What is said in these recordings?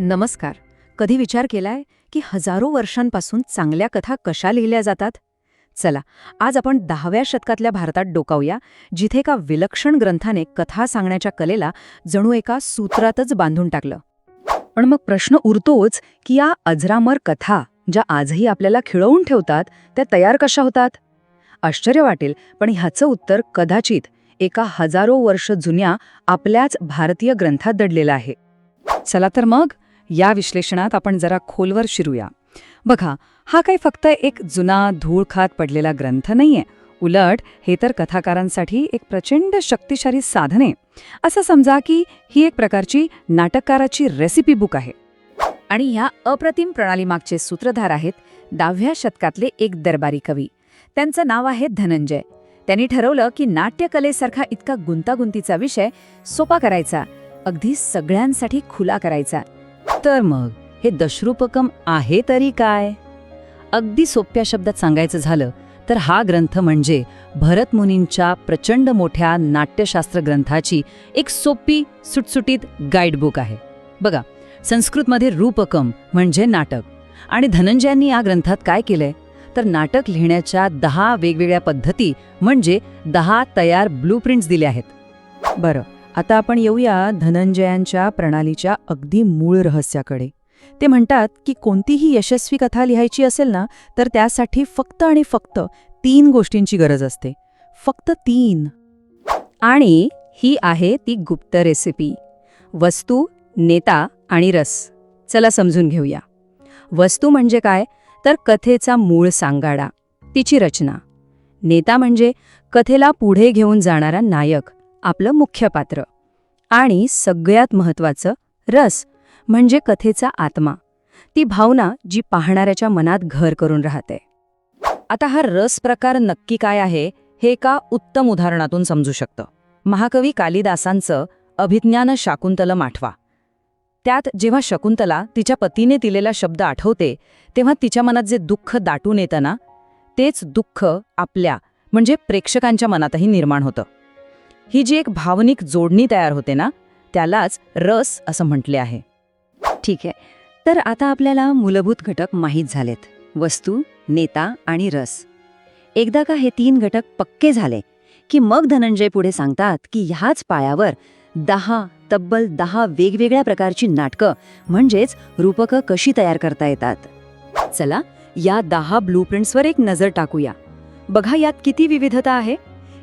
नमस्कार. कधी विचार केलाय की हजारो वर्षांपासून चांगल्या कथा कशा लिहिल्या जातात? चला आज आपण दहाव्या शतकातल्या भारतात डोकावूया जिथे एका विलक्षण ग्रंथाने कथा सांगण्याच्या कलेला जणू एका सूत्रातच बांधून टाकलं. पण मग प्रश्न उरतोच की या अजरामर कथा ज्या आजही आपल्याला खिळवून ठेवतात त्या तयार कशा होतात? आश्चर्य वाटेल पण ह्याचं उत्तर कदाचित एका हजारो वर्ष जुन्या आपल्याच भारतीय ग्रंथात दडलेलं आहे. चला तर मग या विश्लेषणात आपण जरा खोलवर शिरूया. बघा हा काही फक्त एक जुना धूळ खात पडलेला ग्रंथ नाहीये. उलट हे तर कथाकारांसाठी एक प्रचंड शक्तिशाली साधने असं समजा की ही एक प्रकारची नाटककाराची रेसिपी बुक आहे. आणि ह्या अप्रतिम प्रणालीमागचे सूत्रधार आहेत दहाव्या शतकातले एक दरबारी कवी. त्यांचं नाव आहे धनंजय. त्यांनी ठरवलं की नाट्यकलेसारखा इतका गुंतागुंतीचा विषय सोपा करायचा अगदी सगळ्यांसाठी खुला करायचा. तर मग हे दशरूपकम आहे तरी काय? अगदी सोप्या शब्दात सांगायचं झालं तर हा ग्रंथ म्हणजे भरत मुनींच्या प्रचंड मोठ्या नाट्यशास्त्र ग्रंथाची एक सोपी सुटसुटीत गाईडबुक आहे. बघा संस्कृतमध्ये रूपकम म्हणजे नाटक. आणि धनंजयांनी या ग्रंथात काय केलंय? तर नाटक लिहिण्याच्या दहा वेगवेगळ्या पद्धती म्हणजे दहा तयार ब्लूप्रिंट्स दिल्या आहेत. बरं आता आपण येऊया धनंजयांच्या प्रणालीच्या अगदी मूळ रहस्याकडे. ते म्हणतात की कोणतीही यशस्वी कथा लिहायची असेल ना तर त्यासाठी फक्त आणि फक्त तीन गोष्टींची गरज असते. फक्त तीन. आणि ही आहे ती गुप्त रेसिपी वस्तू नेता आणि रस. चला समजून घेऊया. वस्तू म्हणजे काय? तर कथेचा मूळ सांगाडा. तिची रचना. नेता म्हणजे कथेला पुढे घेऊन जाणारा नायक. आपलं मुख्य पात्र. आणि सगळ्यात महत्वाचं रस म्हणजे कथेचा आत्मा. ती भावना जी पाहणाऱ्याच्या मनात घर करून राहते. आता हा रस प्रकार नक्की काय आहे हे एका उत्तम उदाहरणातून समजू शकतं. महाकवी कालिदासांचं अभिज्ञान शाकुंतलम आठवा त्यात जेव्हा शकुंतला तिच्या पतीने दिलेला शब्द आठवते तेव्हा तिच्या मनात जे दुःख दाटून येतं ना तेच दुःख आपल्या म्हणजे प्रेक्षकांच्या मनातही निर्माण होतं. ही जी एक भावनिक जोडणी तयार होते ना त्यालाच रस असं म्हटले आहे. ठीक आहे. तर आता आपल्याला मूलभूत घटक माहीत झालेत. वस्तू नेता आणि रस. एकदा का हे तीन घटक पक्के झाले की मग धनंजय पुढे सांगतात की ह्याच पायावर दहा तब्बल दहा वेगवेगळ्या प्रकारची नाटकं म्हणजेच रूपकं कशी तयार करता येतात? चला या दहा ब्लूप्रिंट्सवर एक नजर टाकूया. बघा यात किती विविधता आहे.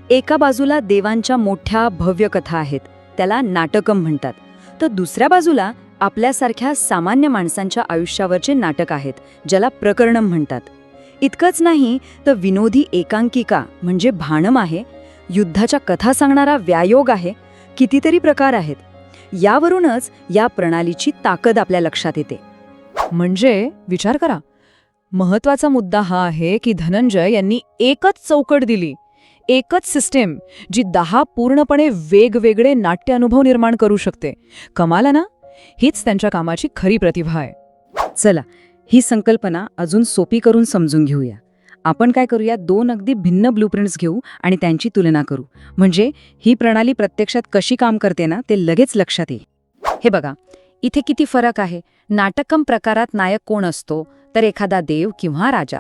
एका बाजूला देवांच्या मोठ्या भव्य कथा आहेत त्याला नाटकम म्हणतात. तर दुसऱ्या बाजूला आपल्यासारख्या सामान्य माणसांच्या आयुष्यावरचे नाटक आहेत ज्याला प्रकरणम म्हणतात. इतकंच नाही तर विनोदी एकांकिका म्हणजे भाणम आहे युद्धाच्या कथा सांगणारा व्यायोग आहे कितीतरी प्रकार आहेत. यावरूनच या प्रणालीची ताकद आपल्या लक्षात येते. म्हणजे विचार करा. महत्त्वाचा मुद्दा हा आहे की धनंजय यांनी एकच चौकट दिली. एकच सिस्टेम जी दहा पूर्णपणे वेगवेगळे नाट्य अनुभव निर्माण करू शकते. कमाला ना? हीच त्यांच्या कामाची खरी प्रतिभा आहे. चला ही संकल्पना अजून सोपी करून समजून घेऊया. आपण काय करूया दोन अगदी भिन्न ब्लूप्रिंट्स घेऊ आणि त्यांची तुलना करू. म्हणजे ही प्रणाली प्रत्यक्षात कशी काम करते ना ते लगेच लक्षात येईल. हे बघा इथे किती फरक आहे. नाटकम प्रकारात नायक कोण असतो? तर एखादा देव किंवा राजा.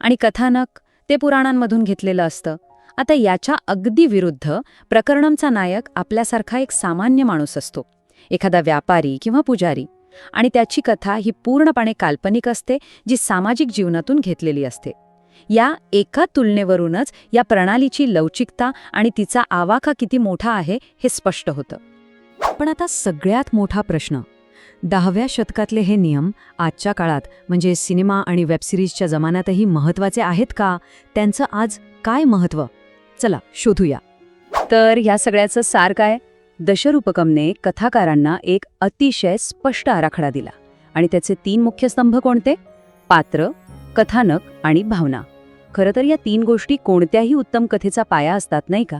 आणि कथानक ते पुराणांमधून घेतलेलं असतं. आता याच्या अगदी विरुद्ध प्रकरणमचा नायक आपल्यासारखा एक सामान्य माणूस असतो. एखादा व्यापारी किंवा पुजारी. आणि त्याची कथा ही पूर्णपणे काल्पनिक असते जी सामाजिक जीवनातून घेतलेली असते. या एका तुलनेवरूनच या प्रणालीची लवचिकता आणि तिचा आवाका किती मोठा आहे हे स्पष्ट होतं. पण आता सगळ्यात मोठा प्रश्न. दहाव्या शतकातले हे नियम आजच्या काळात म्हणजे सिनेमा आणि वेबसिरीजच्या जमान्यातही महत्त्वाचे आहेत का? त्यांचं आज काय महत्त्व? चला शोधूया. तर ह्या सगळ्याचं सार काय? दशरूपकमने कथाकारांना एक अतिशय स्पष्ट आराखडा दिला. आणि त्याचे तीन मुख्य स्तंभ कोणते? पात्र कथानक आणि भावना. खरं तर या तीन गोष्टी कोणत्याही उत्तम कथेचा पाया असतात नाही का?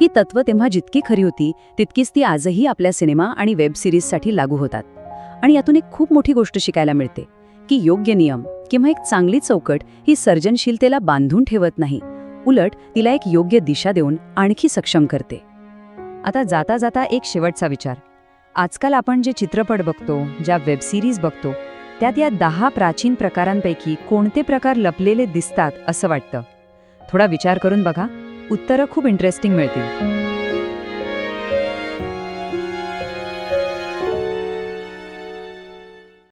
ही तत्व तेव्हा जितकी खरी होती तितकीच ती आजही आपल्या सिनेमा आणि वेब सिरीजसाठी लागू होतात. आणि यातून एक खूप मोठी गोष्ट शिकायला मिळते की योग्य नियम किंवा एक चांगली चौकट ही सर्जनशीलतेला बांधून ठेवत नाही. उलट तिला एक योग्य दिशा देऊन आणखी सक्षम करते. आता जाता जाता एक शेवटचा विचार. आजकाल आपण जे चित्रपट बघतो ज्या वेबसिरीज बघतो त्यात या दहा प्राचीन प्रकारांपैकी कोणते प्रकार लपलेले दिसतात असं वाटतं? थोडा विचार करून बघा. उत्तरं खूप इंटरेस्टिंग मिळतील.